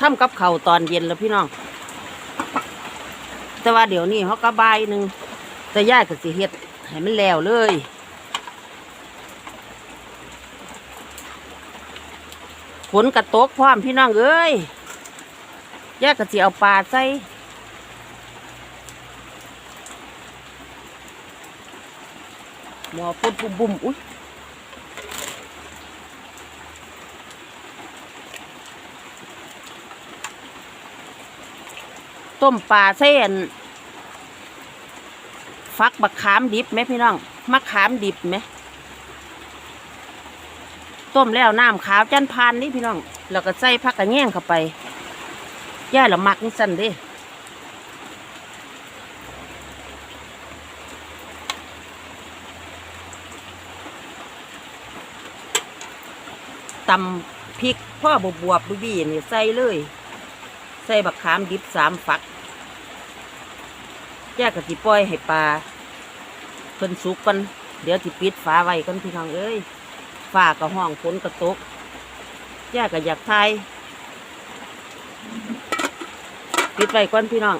ทำกับเขาตอนเย็นแล้วพี่น้อง แต่ว่าเดี๋ยวนี้เขาก็บายหนึ่งแต่ย่ายก็สิเฮ็ดให้มันแล้วเลยฝนกระตกพร้อมพี่น้องเอ้ยย่ายก็สิเอาปลาใส่หมอปุ้มปุ้มบุ้มอุ้ย ต้มปลาเส้นฟักบักขามดิบไหมพี่น้องมะขามดิบไหมต้มแล้วน้ำขาวจันพานนี่พี่น้องแล้วก็ใส่ผักกระแยงเข้าไปย่าละมักนี่สั่นด้ตำพริกพ่อบวบบวบบี้ๆนี่ใส่เลย ใส่บักขามดิบสามฝักแยกกับจีปล่อยให้ปลาเพิ่นสุกกัน เดี๋ยวจีปิดฝาไว้กันพี่น้องเอ้ยฝาก็ห้องฝนก็ตกแยกกับอยากไทยปิดไว้ก่อนพี่น้อง